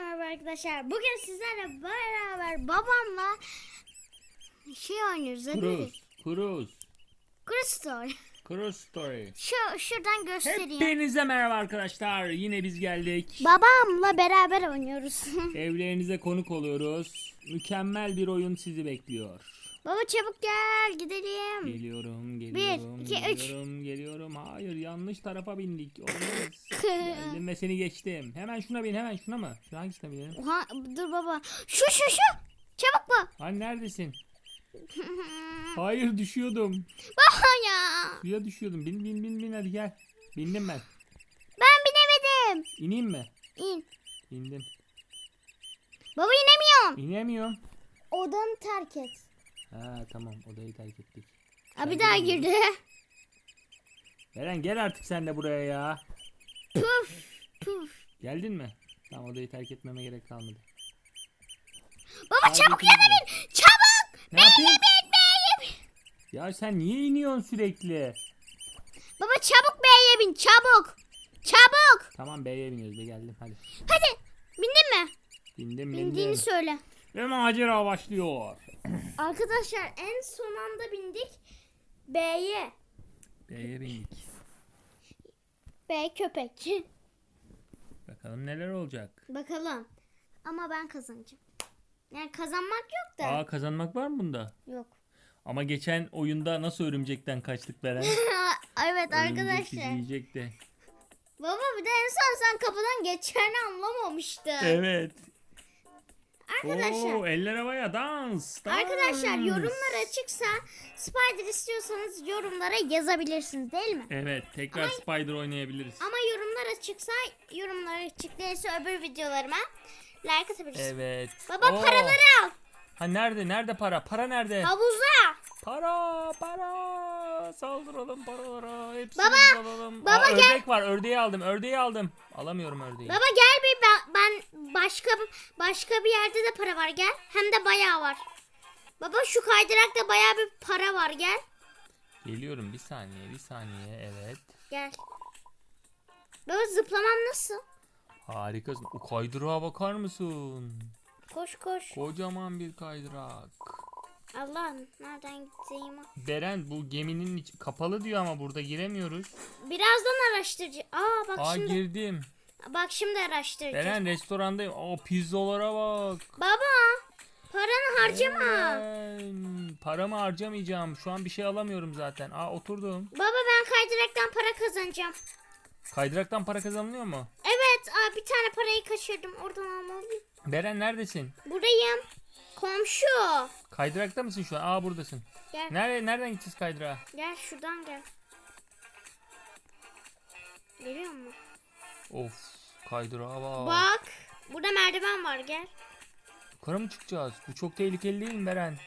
merhaba arkadaşlar. Bugün sizlerle beraber babamla şey oynuyoruz. Cruise. Cruise. Cruise Story. Cruise Story. Şu şuradan göstereyim. Hepinize merhaba arkadaşlar. Yine biz geldik. Babamla beraber oynuyoruz. Evlerinize konuk oluyoruz. Mükemmel bir oyun sizi bekliyor. Baba çabuk gel gidelim. Geliyorum, geliyorum, iki, üç. geliyorum, geliyorum. Hayır, yanlış tarafa bindik. Olmaz. Geldim ve seni geçtim. Hemen şuna bin, hemen şuna mı? Şu hangisine binelim? Oha, dur baba. Şu şu şu. Çabuk bu. Hani neredesin? Hayır, düşüyordum. Baba ya. Suya düşüyordum. Bin, bin, bin, bin hadi gel. Bindim ben. Ben binemedim. İneyim mi? İn. İndim. Baba inemiyorum. İnemiyorum. Odanı terk et. Ha tamam odayı terk ettik. Ha, bir daha girdi. Eren gel artık sen de buraya ya. Puf puf. Geldin mi? Tamam odayı terk etmeme gerek kalmadı. Baba Hadi çabuk yana bin. Çabuk. Ne yapayım? Bin B'ye bin. Ya sen niye iniyorsun sürekli? Baba çabuk B'ye bin çabuk. Çabuk. Tamam B'ye biniyoruz be geldim hadi. Hadi. Bindin mi? Bindim Bindiğini bindim. söyle. Ve macera başlıyor. Arkadaşlar en son anda bindik B'ye. B'ye bindik. B köpek. Bakalım neler olacak. Bakalım. Ama ben kazanacağım. Yani kazanmak yok da. Aa kazanmak var mı bunda? Yok. Ama geçen oyunda nasıl örümcekten kaçtık Beren? evet Örümcek bizi arkadaşlar. yiyecekti. Baba bir de en son sen kapıdan geçeceğini anlamamıştın. Evet. Arkadaşlar. Oo, eller havaya dans, dans. Arkadaşlar yorumlar açıksa Spider istiyorsanız yorumlara yazabilirsiniz değil mi? Evet tekrar Spider oynayabiliriz. Ama yorumlar açıksa yorumlar açık değilse öbür videolarıma like atabilirsiniz. Evet. Baba Oo. paraları al. Ha nerede? Nerede para? Para nerede? Havuza. Para, para. Saldıralım paralara. Hepsini Baba, alalım. baba Aa, gel. ördek var. Ördeği aldım. Ördeği aldım. Alamıyorum ördeği. Baba gel bir ben, ben başka başka bir yerde de para var gel. Hem de bayağı var. Baba şu kaydırakta bayağı bir para var gel. Geliyorum bir saniye, bir saniye. Evet. Gel. Baba zıplamam nasıl? Harikasın. O kaydırağa bakar mısın? Koş koş. Kocaman bir kaydırak. Allah'ım nereden gideyim? Beren bu geminin içi kapalı diyor ama burada giremiyoruz. Birazdan araştıracağım. Aa bak Aa şimdi. girdim. Bak şimdi araştıracağım. Beren restorandayım. Aa pizzalara bak. Baba paranı harcama. Beren, paramı harcamayacağım. Şu an bir şey alamıyorum zaten. Aa oturdum. Baba ben kaydıraktan para kazanacağım. Kaydıraktan para kazanılıyor mu? Evet aa, bir tane parayı kaçırdım. Oradan almalıyım. Beren neredesin? Buradayım. Komşu. Kaydırakta mısın şu an? Aa buradasın. Gel. Nerede nereden gideceğiz kaydırağa? Gel şuradan gel. Geliyor mu? Of kaydırağa bak. Bak. Burada merdiven var gel. Yukarı mı çıkacağız? Bu çok tehlikeli değil mi Beren?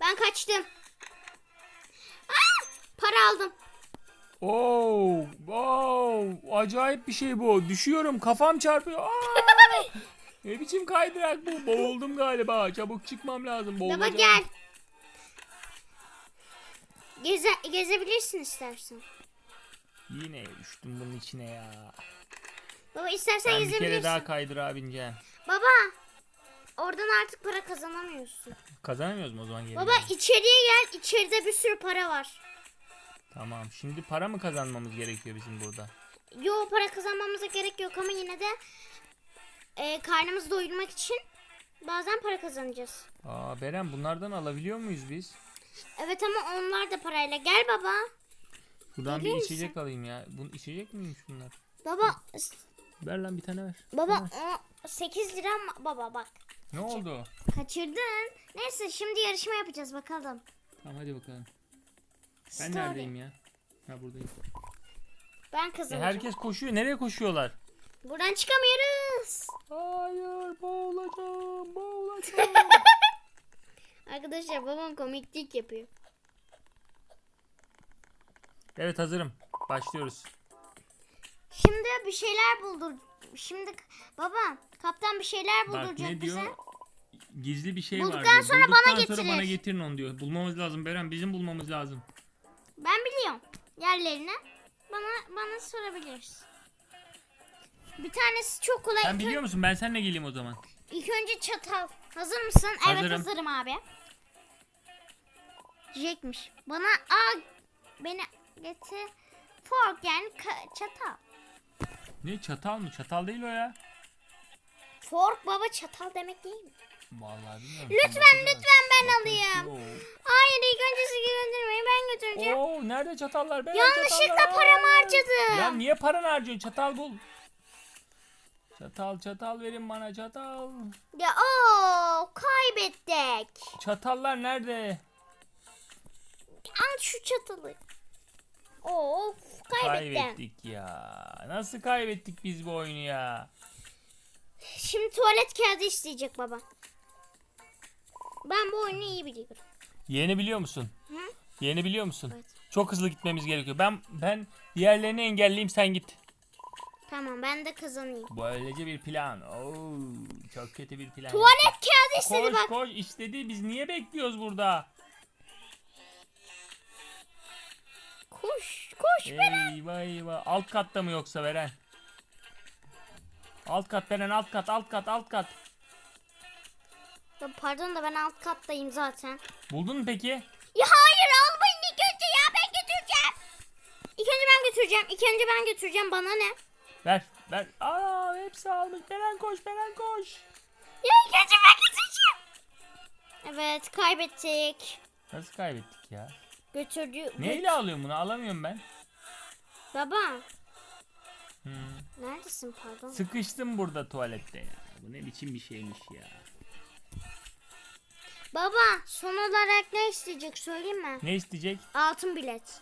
Ben kaçtım. Aa, para aldım. Oo, wow, acayip bir şey bu. Düşüyorum, kafam çarpıyor. Aa! ne biçim kaydırak bu? Boğuldum galiba. Çabuk çıkmam lazım. Baba Boğulacağım. gel. Geze, gezebilirsin istersen. Yine düştüm bunun içine ya. Baba istersen Ben bir gezebilirsin. kere daha kaydırağa bineceğim. Baba. Oradan artık para kazanamıyorsun. Kazanamıyoruz mu o zaman? Baba içeriye gel. İçeride bir sürü para var. Tamam. Şimdi para mı kazanmamız gerekiyor bizim burada? Yo para kazanmamıza gerek yok ama yine de e, karnımızı doyurmak için bazen para kazanacağız. Aa Beren bunlardan alabiliyor muyuz biz? Evet ama onlar da parayla. Gel baba. Buradan Geliyor bir musun? içecek alayım ya. Bun içecek miymiş bunlar? Baba Ver lan bir tane ver. baba o 8 lira mı? Baba bak. Ne oldu? Kaçırdın. Neyse şimdi yarışma yapacağız bakalım. Tamam hadi bakalım. Ben Story. neredeyim ya? Ha buradayım. Ben E, kazanacağım. herkes koşuyor. Nereye koşuyorlar? Buradan çıkamıyoruz. Hayır boğulacağım boğulacağım. Arkadaşlar babam komiklik yapıyor. evet hazırım. Başlıyoruz. Şimdi bir şeyler buldur. Şimdi baba kaptan bir şeyler Bak bulduracak ne bize. diyor? Gizli bir şey Bulduktan var diyor. sonra Bulduktan bana sonra getirir. bana getirin onu diyor. Bulmamız lazım Beren. Bizim bulmamız lazım. Yerlerini. Bana bana sorabilirsin. Bir tanesi çok kolay. Sen biliyor musun? Ben seninle geleyim o zaman. ilk önce çatal. Hazır mısın? Evet Hazırım. hazırım abi. Jack'miş. Bana a beni getir. Fork yani çatal. Ne çatal mı? Çatal değil o ya. Fork baba çatal demek değil mi? Vallahi bilmiyorum. Lütfen lütfen ben alayım. Hayır ilk önce siz göndermeyin ben götüreceğim. Oo nerede çatallar? Ben Yanlışlıkla çatallar. paramı harcadım. Ya niye paranı harcıyorsun? Çatal bul. Çatal çatal verin bana çatal. Ya o kaybettik. Çatallar nerede? Al şu çatalı. Of kaybettim. Kaybettik ya. Nasıl kaybettik biz bu oyunu ya? Şimdi tuvalet kağıdı isteyecek baba. Ben bu oyunu iyi biliyorum. Yeni biliyor musun? Hı? Yeni biliyor musun? Evet. Çok hızlı gitmemiz gerekiyor. Ben ben diğerlerini engelleyeyim sen git. Tamam ben de kazanayım. Böylece bir plan. Oo, çok kötü bir plan. Tuvalet kağıdı istedi Koş bak. koş istedi. Biz niye bekliyoruz burada? Koş koş Beren. Eyvah eyvah. Alt katta mı yoksa Veren? Alt kat Beren alt kat alt kat alt kat. Ya pardon da ben alt kattayım zaten. Buldun mu peki? Ya hayır almayın ilk önce ya ben götüreceğim. İlk önce ben götüreceğim. İlk önce ben götüreceğim bana ne? Ver ver. Aa hepsi almış. Beren koş Beren koş. Ya ilk önce ben götüreceğim. Evet kaybettik. Nasıl kaybettik ya? Götürdü. Neyle alıyorum bunu? Alamıyorum ben. Baba Hmm. neredesin pardon? Sıkıştım burada tuvalette ya. Bu ne biçim bir şeymiş ya. Baba son olarak ne isteyecek söyleyeyim mi? Ne isteyecek? Altın bilet.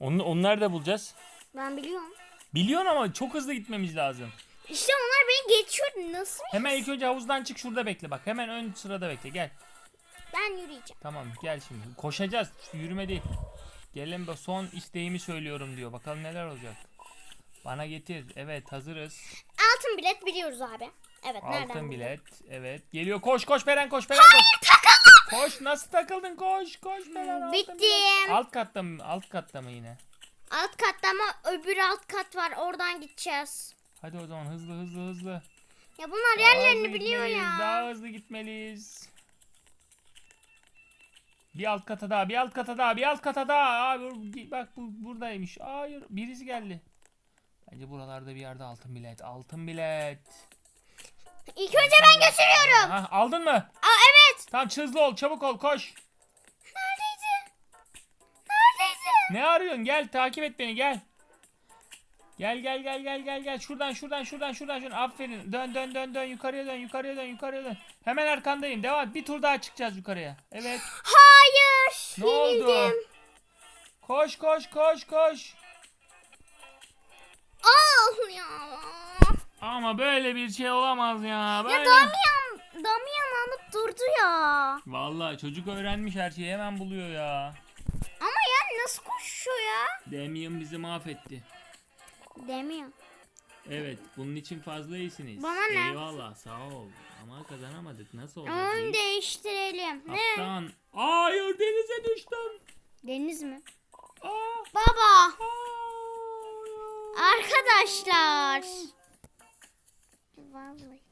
Onu, onları da bulacağız. Ben biliyorum. Biliyorsun ama çok hızlı gitmemiz lazım. İşte onlar beni geçiyor. Nasıl? Hemen ilk önce havuzdan çık şurada bekle bak. Hemen ön sırada bekle gel. Ben yürüyeceğim. Tamam gel şimdi. Koşacağız. Yürüme değil. Gelin bak son isteğimi söylüyorum diyor. Bakalım neler olacak. Bana getir. Evet hazırız. Altın bilet biliyoruz abi. Evet nereden? Altın bilet. Evet. Geliyor. Koş koş Beren koş Beren koş. Koş nasıl takıldın koş koş Beren. altın Bittim. bilet. Alt katta mı? Alt katta mı yine? Alt katta ama öbür alt kat var. Oradan gideceğiz. Hadi o zaman hızlı hızlı hızlı. Ya bunlar Daha yerlerini biliyor gitmeliyiz, ya. Daha hızlı gitmeliyiz. Bir alt kata daha, bir alt kata daha, bir alt kata daha. Abi bu- bak bu buradaymış. Hayır, birisi geldi. Bence buralarda bir yerde altın bilet. Altın bilet. İlk önce ben götürüyorum. Ha, aldın mı? Aa evet. Tamam hızlı ol, çabuk ol, koş. Neredeydi? Neredeydi? Ne arıyorsun? Gel takip et beni, gel. Gel gel gel gel gel gel. Şuradan şuradan şuradan şuradan şuradan. Aferin. Dön dön dön dön yukarıya dön yukarıya dön yukarıya dön. Hemen arkandayım. Devam. et. Bir tur daha çıkacağız yukarıya. Evet. Hayır. Ne oldu? Yenildim. Koş koş koş koş. Al ya. Ama böyle bir şey olamaz ya. Ya Böyle. Damian, Damian alıp durdu ya. Vallahi çocuk öğrenmiş her şeyi hemen buluyor ya. Ama ya nasıl koşuyor ya? Damien bizi mahvetti. Demiyor. Evet bunun için fazla iyisiniz. Bana ne? Eyvallah sağ ol. Ama kazanamadık. Nasıl oldu? İş? değiştirelim. Ne? Kaptan. Hayır denize düştüm. Deniz mi? Aa, Baba. hayır. Arkadaşlar. Vallahi.